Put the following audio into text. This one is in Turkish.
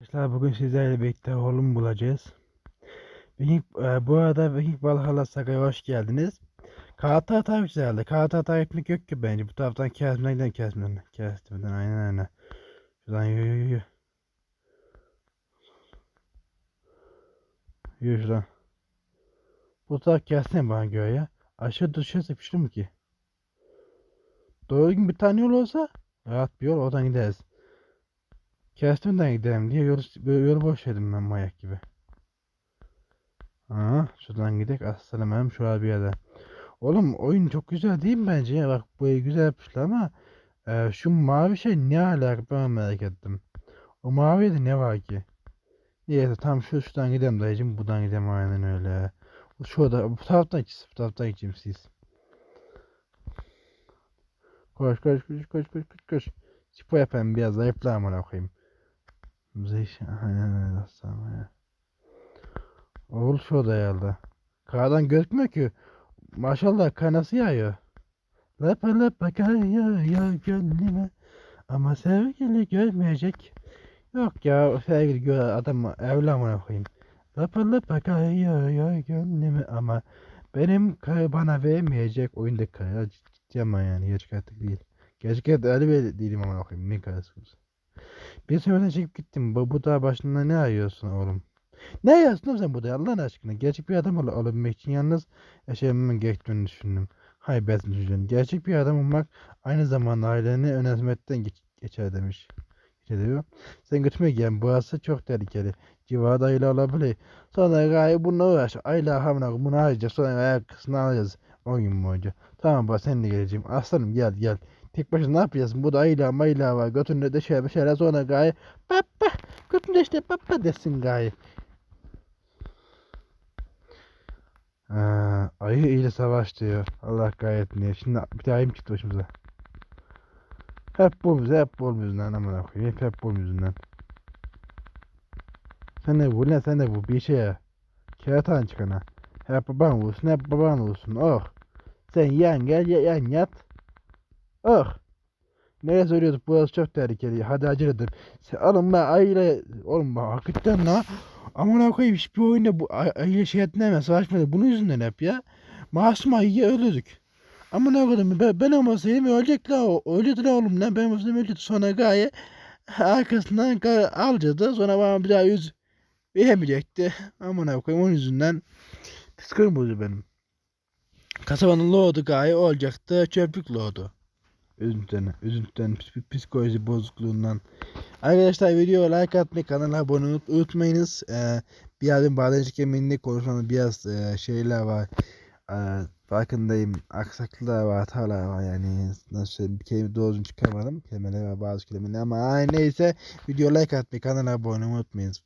Arkadaşlar bugün sizlerle birlikte oğlum bulacağız. Viking, e, bu arada Viking Valhalla Saga'ya hoş geldiniz. Kağıt hata güzeldi. Kağıt hata etmek yok ki bence. Bu taraftan kesmeden giden kesmeden. Kesmeden aynen aynen. Şuradan yürü yürü yürü. Yürü şuradan. Bu taraf kessene bana göre ya. Aşağı dışarı sıkıştı mı ki? Doğru gün bir tane yol olsa rahat bir yol oradan gideriz. Kestimden gidelim diye yolu, yolu boş ben mayak gibi. Aa, şuradan gidelim. Aslanım hem şu bir yerde. Oğlum oyun çok güzel değil mi bence? ya? Bak bu güzel yapmışlar ama e, şu mavi şey ne alaka ben merak ettim. O mavide ne var ki? Neyse tam şu şuradan gidelim dayıcım. Buradan gidelim aynen öyle. Şurada bu taraftan gideceğiz. Bu taraftan gideceğim siz. Koş koş koş koş koş koş koş. Spor yapayım biraz zayıfla amına koyayım. Zeyş aynen öyle aslanım ya. Oğul şurada herhalde. Kardan gözükmüyor ki. Maşallah kar nasıl yağıyor. Lapa lapa kar yağıyor gönlüme. Ama sevgili görmeyecek. Yok ya sevgili gör adam evli amına koyayım. Lapa lapa kar yağıyor gönlüme ama benim bana vermeyecek oyundaki kar. Ya ciddi ama yani gerçek artık değil. Gerçek hayatta öyle bir değilim amına koyayım. Ne karısı bir seferden çekip gittim. Bu, bu başında ne arıyorsun oğlum? Ne arıyorsun sen burada Allah'ın aşkına? Gerçek bir adam ol olabilmek için yalnız yaşamamın gerektiğini düşündüm. Hay ben düşündüm. Gerçek bir adam olmak aynı zamanda aileni önemsemekten geç, geçer demiş. Diyor. Sen götürmeye gel. Burası çok tehlikeli. Civarda aile olabilir. Sonra gayet bununla uğraş. Aile hamına bunu arayacağız. Sonra ayak kısmını alacağız. 10 gün boyunca. Tamam baba sen de geleceğim. Aslanım gel gel. Tek başına ne yapacaksın? Bu da ayla mayla var. Götünde de şöyle şöyle sonra gaye. Baba. Götünde işte baba desin gaye. Aa, ayı ile savaş diyor. Allah gayet niye. Şimdi bir tane ayım çıktı başımıza. Hep bu bize hep bu yüzünden aman koyayım. Hep, hep bu yüzünden. Sen ne bu ne sen ne bu bir şey ya. Keratan çıkana. Hep baban olsun hep baban olsun. Oh. Sen yan gel yan yat. Oh. Nereye söylüyorduk? Burası çok tehlikeli. Hadi acele edin. Sen alın ben aile... Oğlum bak hakikaten la. Aman koyayım hiçbir oyunda bu aile şey etmez. Savaşmadı. Bunun yüzünden hep ya. Masum ayıya öldürdük. Aman koyayım ben, ben olmasaydım ölecek la o. Ölecekti la oğlum lan. Ben olmasaydım ölecekti. Sonra gaye arkasından alacaktı. Sonra bana bir daha yüz veremeyecekti. Aman koyayım onun yüzünden psikolojim benim. Kasabanın lordu gaye olacaktı. Çöplük lordu. Üzüntüden, üzüntüden, psikoloji bozukluğundan. Arkadaşlar videoya like atmayı, kanala abone olmayı unutmayınız. Ee, birazdan bağlayıcı kemerinde konuşmamda biraz e, şeyler var. Ee, farkındayım. Aksaklıklar var, hatalar var yani. Nasıl bir kelime doğru çıkarmadım. Kelimeler var, bazı kelimeler ama neyse. Video like atmayı, kanala abone olmayı unutmayınız.